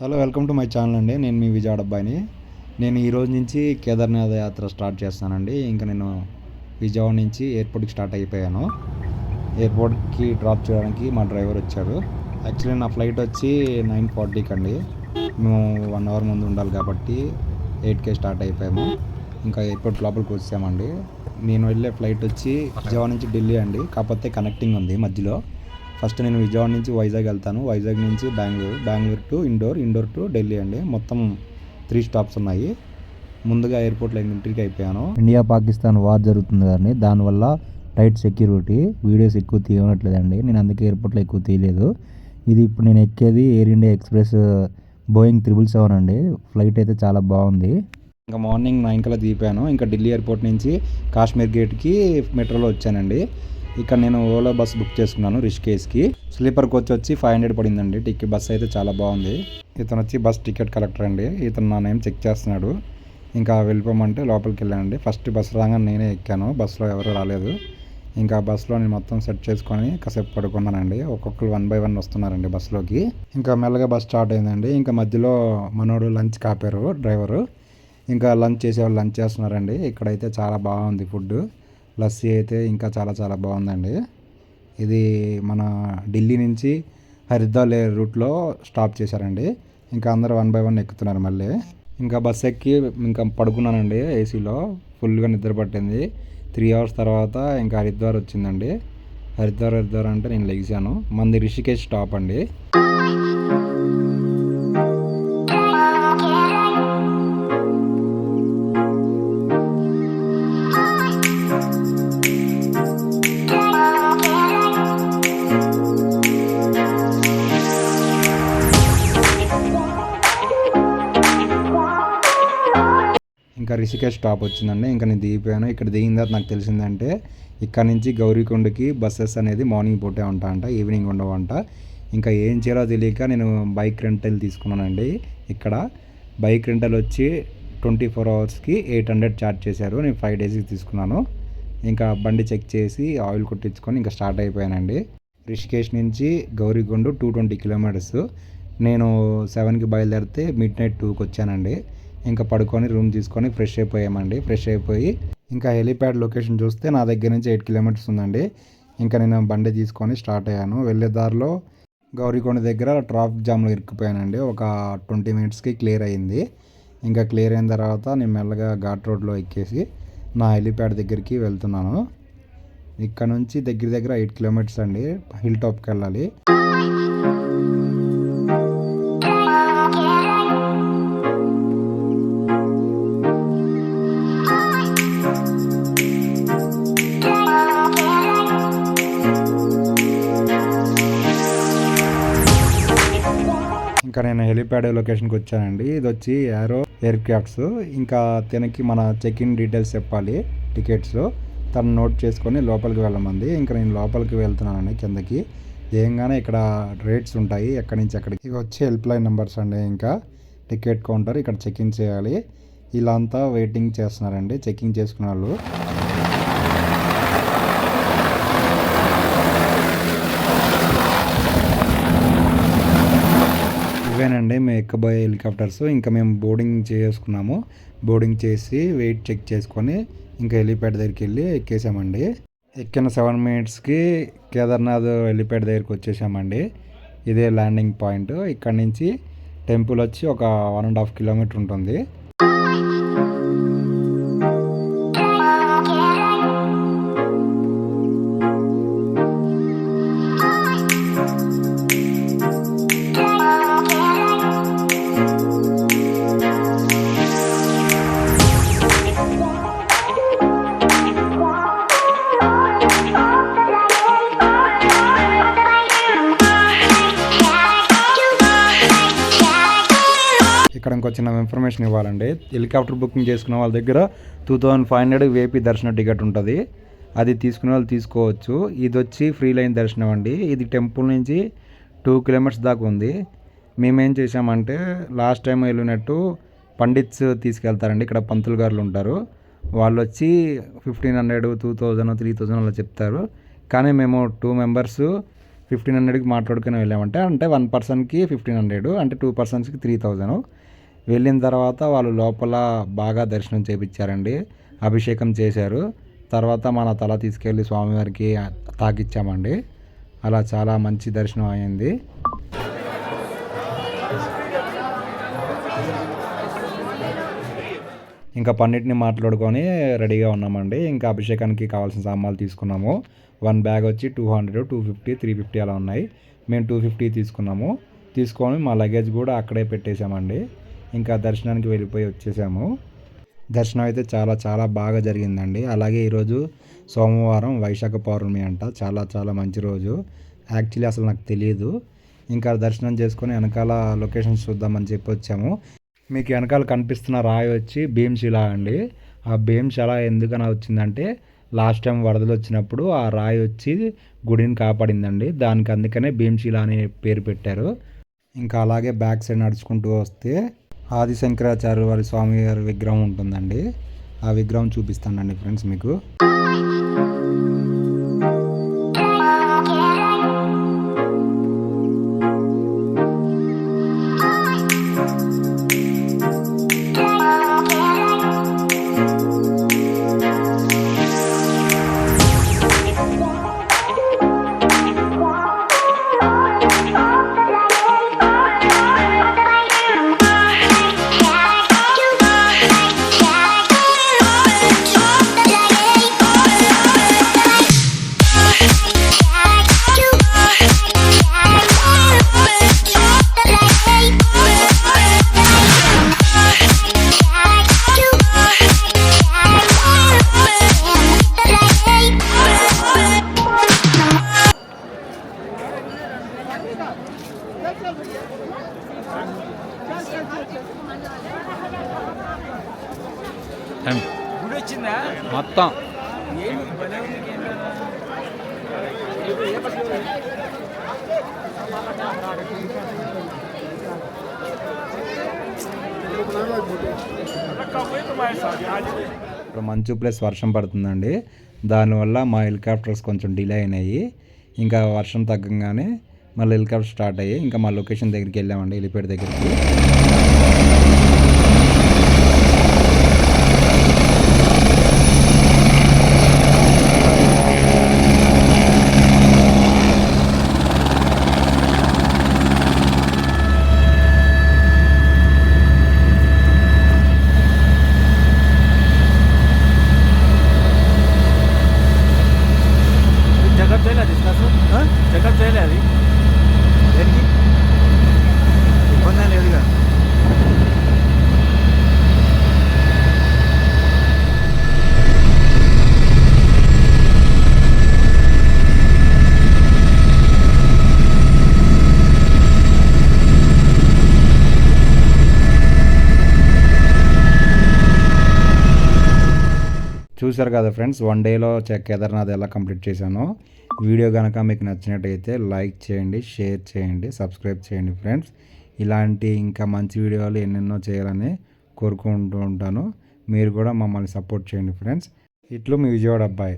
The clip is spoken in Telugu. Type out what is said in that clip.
Hello welcome to my channel అండి. నేను మీ విజయవాడ అబ్బాయిని. నేను ఈరోజు నుంచి కేదార్నాథ్ యాత్ర స్టార్ట్ చేస్తానండి. ఇంకా నేను విజయవాడ నుంచి ఎయిర్పోర్ట్కి స్టార్ట్ అయిపోయాను. ఎయిర్పోర్ట్కి డ్రాప్ చేయడానికి మా డ్రైవర్ వచ్చారు. యాక్చువల్లీ నా ఫ్లైట్ వచ్చి నైన్ ఫార్టీకి అండి. మేము వన్ అవర్ ముందు ఉండాలి కాబట్టి ఎయిట్కే స్టార్ట్ అయిపోయాము. ఇంకా ఎయిర్పోర్ట్ లోపలికి వచ్చామండి. నేను వెళ్ళే ఫ్లైట్ వచ్చి విజయవాడ నుంచి ఢిల్లీ అండి. కాకపోతే కనెక్టింగ్ ఉంది మధ్యలో. ఫస్ట్ నేను విజయవాడ నుంచి వైజాగ్ వెళ్తాను. వైజాగ్ నుంచి బెంగళూరు బెంగళూరు టు ఇండోర్ ఇండోర్ టు ఢిల్లీ అండి. మొత్తం త్రీ స్టాప్స్ ఉన్నాయి. ముందుగా ఎయిర్పోర్ట్లో ఎంట్రీకి అయిపోయాను. ఇండియా పాకిస్తాన్ వార్ జరుగుతుంది కదండి. దానివల్ల టైట్ సెక్యూరిటీ వీడియోస్ ఎక్కువ తీయనట్లేదండి. నేను అందుకే ఎయిర్పోర్ట్లో ఎక్కువ తీయలేదు. ఇది ఇప్పుడు నేను ఎక్కేది Air India Express Boeing triple seven అండి. ఫ్లైట్ అయితే చాలా బాగుంది. ఇంకా మార్నింగ్ నైన్ కల్లా దిగిపోయాను. ఇంకా ఢిల్లీ ఎయిర్పోర్ట్ నుంచి కాశ్మీర్ గేట్కి మెట్రోలో వచ్చానండి. ఇక్కడ నేను ఓలా బస్ బుక్ చేసుకున్నాను రిష్కేస్కి స్లీపర్ కోచ్ వచ్చి ఫైవ్ హండ్రెడ్ పడిందండి. టికెట్ బస్ అయితే చాలా బాగుంది. ఇతను వచ్చి బస్ టికెట్ కలెక్టర్ అండి. ఇతను నా నేమ్ చెక్ చేస్తున్నాడు. ఇంకా వెళ్ళిపోమంటే లోపలికి వెళ్ళానండి. ఫస్ట్ బస్ రాగానే నేనే ఎక్కాను. బస్సులో ఎవరు రాలేదు. ఇంకా బస్సులో నేను మొత్తం సెట్ చేసుకొని కాసేపు పడుకున్నానండి. ఒక్కొక్కరు వన్ బై వన్ వస్తున్నారండి బస్సులోకి. ఇంకా మెల్లగా బస్ స్టార్ట్ అయిందండి. ఇంకా మధ్యలో మనోడు లంచ్ కాపారు డ్రైవరు. ఇంకా లంచ్ చేసేవాళ్ళు లంచ్ చేస్తున్నారండి. ఇక్కడైతే చాలా బాగుంది ఫుడ్ లస్సీ అయితే ఇంకా చాలా చాలా బాగుందండి. ఇది మన ఢిల్లీ నుంచి హరిద్వార్ రూట్లో స్టాప్ చేశారండి. ఇంకా అందరూ వన్ బై వన్ ఎక్కుతున్నారు మళ్ళీ. ఇంకా బస్ ఎక్కి ఇంకా పడుకున్నానండి ఏసీలో. ఫుల్గా నిద్ర పట్టింది. త్రీ అవర్స్ తర్వాత ఇంకా హరిద్వార్ వచ్చిందండి. హరిద్వార్ హరిద్వార్ అంటే నేను లెగిసాను. మంది రిషికేష్ స్టాప్ అండి. రిషికేష్ స్టాప్ వచ్చిందండి. ఇంకా నేను దిగిపోయాను. ఇక్కడ దిగిన తర్వాత నాకు తెలిసిందంటే ఇక్కడ నుంచి గౌరీకొండకి బస్సెస్ అనేది మార్నింగ్ పూటే ఉంటా అంట ఈవినింగ్ ఉండవంట. ఇంకా ఏం చేయాలో తెలియక నేను బైక్ రెంటల్ తీసుకున్నానండి. ఇక్కడ బైక్ రెంటల్ వచ్చి ట్వంటీ ఫోర్ అవర్స్కి ఎయిట్ హండ్రెడ్ ఛార్జ్ చేశారు. నేను ఫైవ్ డేస్కి తీసుకున్నాను. ఇంకా బండి చెక్ చేసి ఆయిల్ కొట్టించుకొని ఇంకా స్టార్ట్ అయిపోయానండి. రిషికేష్ నుంచి గౌరీకొండ టూ ట్వంటీ కిలోమీటర్స్ నేను సెవెన్కి బయలుదేరితే మిడ్ నైట్ టూకి వచ్చానండి. ఇంకా పడుకొని రూమ్ తీసుకొని ఫ్రెష్ అయిపోయామండి. ఫ్రెష్ అయిపోయి ఇంకా హెలీప్యాడ్ లొకేషన్ చూస్తే నా దగ్గర నుంచి ఎయిట్ కిలోమీటర్స్ ఉందండి. ఇంకా నేను బండి తీసుకొని స్టార్ట్ అయ్యాను. వెళ్ళే దారిలో గౌరీకొండ దగ్గర ట్రాఫిక్ జామ్లో ఇరుక్కుపోయానండి. ఒక ట్వంటీ మినిట్స్కి క్లియర్ అయింది ఇంకా క్లియర్ అయిన తర్వాత నేను మెల్లగా ఘాట్ రోడ్లో ఎక్కేసి నా హెలీప్యాడ్ దగ్గరికి వెళ్తున్నాను. ఇక్కడ నుంచి దగ్గర దగ్గర ఎయిట్ కిలోమీటర్స్ అండి. హిల్ టాప్కి వెళ్ళాలి. ఇంకా నేను హెలిప్యాడ్ లొకేషన్కి వచ్చానండి. ఇది వచ్చి ఏరో ఎయిర్ క్రాఫ్ట్స్ ఇంకా తనకి మన చెక్ ఇన్ డీటెయిల్స్ చెప్పాలి టికెట్స్. తను నోట్ చేసుకొని లోపలికి వెళ్ళమంది. ఇంకా నేను లోపలికి వెళ్తున్నానండి కిందకి. ఏంగానే ఇక్కడ రేట్స్ ఉంటాయి ఎక్కడి నుంచి ఎక్కడికి. ఇవి వచ్చి హెల్ప్ లైన్ నెంబర్స్ అండి. ఇంకా టికెట్ కౌంటర్ ఇక్కడ చెక్ ఇన్ చేయాలి. ఇలా అంతా వెయిటింగ్ చేస్తున్నారండి చెకింగ్ చేసుకున్న వాళ్ళు. ఇవేనండి మేము ఎక్కబోయే హెలికాప్టర్స్ ఇంకా మేము బోర్డింగ్ చేసుకున్నాము. బోర్డింగ్ చేసి వెయిట్ చెక్ చేసుకొని ఇంకా హెలిప్యాడ్ దగ్గరికి వెళ్ళి ఎక్కేసామండి. ఎక్కిన సెవెన్ మినిట్స్కి కేదార్నాథ్ హెలిప్యాడ్ దగ్గరికి వచ్చేసామండి. ఇదే ల్యాండింగ్ పాయింట్. ఇక్కడ నుంచి టెంపుల్ వచ్చి ఒక వన్ అండ్ హాఫ్ కిలోమీటర్ ఉంటుంది. చిన్న ఇన్ఫర్మేషన్ ఇవ్వాలండి. హెలికాప్టర్ బుకింగ్ చేసుకున్న వాళ్ళ దగ్గర two thousand five hundred VIP దర్శన టికెట్ ఉంటుంది. అది తీసుకునే వాళ్ళు తీసుకోవచ్చు. ఇది వచ్చి ఫ్రీ లైన్ దర్శనం అండి. ఇది టెంపుల్ నుంచి టూ కిలోమీటర్స్ దాకా ఉంది. మేమేం చేసామంటే లాస్ట్ టైం వెళ్ళినట్టు పండిత్స్ తీసుకెళ్తారండి. ఇక్కడ పంతులు గారులు ఉంటారు. వాళ్ళు వచ్చి fifteen hundred two thousand three thousand అలా చెప్తారు. కానీ మేము టూ మెంబర్స్ ఫిఫ్టీన్ హండ్రెడ్కి మాట్లాడుకుని వెళ్ళామంటే అంటే వన్ పర్సన్కి ఫిఫ్టీన్ హండ్రెడ్ అంటే టూ పర్సన్స్కి త్రీ థౌజండ్ వెళ్ళిన తర్వాత వాళ్ళు లోపల బాగా దర్శనం చేపించారండి అభిషేకం చేశారు. తర్వాత మన తల తీసుకెళ్ళి స్వామివారికి తాకిచ్చామండి. అలా చాలా మంచి దర్శనం అయింది. ఇంకా పన్నిటిని మాట్లాడుకొని రెడీగా ఉన్నామండి. ఇంకా అభిషేకానికి కావాల్సిన సామాన్లు తీసుకున్నాము. వన్ బ్యాగ్ వచ్చి two hundred two fifty three fifty అలా ఉన్నాయి. మేము టూ ఫిఫ్టీ తీసుకున్నాము. తీసుకొని మా లగేజ్ కూడా అక్కడే పెట్టేశామండి. ఇంకా దర్శనానికి వెళ్ళిపోయి వచ్చేసాము. దర్శనం అయితే చాలా చాలా బాగా జరిగిందండి. అలాగే ఈరోజు సోమవారం వైశాఖ పౌర్ణమి అంట. చాలా చాలా మంచి రోజు. యాక్చువల్లీ అసలు నాకు తెలియదు ఇంకా దర్శనం చేసుకొని వెనకాల లొకేషన్స్ చూద్దామని చెప్పి వచ్చాము. మీకు వెనకాల కనిపిస్తున్న రాయి వచ్చి భీమ్శిలా అండి. ఆ భీమ్శిల ఎందుకని వచ్చిందంటే లాస్ట్ టైం వరదలు వచ్చినప్పుడు ఆ రాయి వచ్చి గుడిని కాపాడిందండి. దానికి అందుకనే భీమ్శిల అనే పేరు పెట్టారు. ఇంకా అలాగే బ్యాక్ సైడ్ నడుచుకుంటూ వస్తే ఆది శంకరాచార్య వారి స్వామి గారి విగ్రహం ఉంటుందండి. ఆ విగ్రహం చూపిస్తానండి ఫ్రెండ్స్ మీకు. మొత్తం ఇప్పుడు మంచు ప్లస్ వర్షం పడుతుందండి. దానివల్ల మా హెలికాప్టర్స్ కొంచెం డిలే అయినాయి. ఇంకా వర్షం తగ్గంగానే మళ్ళీ హెలికాప్టర్ స్టార్ట్ అయ్యి ఇంకా మా లొకేషన్ దగ్గరికి వెళ్ళామండి హెలిపేడ్ దగ్గరికి. చెకప్ చేయలే అది. దేనికి? ఇబ్బంది లేదుగా చూశారు కదా ఫ్రెండ్స్ వన్ డేలో చెక్ కేదార్నాథ్ ఎలా కంప్లీట్ చేశాను. వీడియో కనుక మీకు నచ్చినట్టయితే లైక్ చేయండి షేర్ చేయండి సబ్స్క్రైబ్ చేయండి ఫ్రెండ్స్. ఇలాంటి ఇంకా మంచి వీడియోలు ఎన్నెన్నో చేయాలని కోరుకుంటూ ఉంటాను. మీరు కూడా మమ్మల్ని సపోర్ట్ చేయండి ఫ్రెండ్స్. ఇట్లు మీ విజయవాడ అబ్బాయి.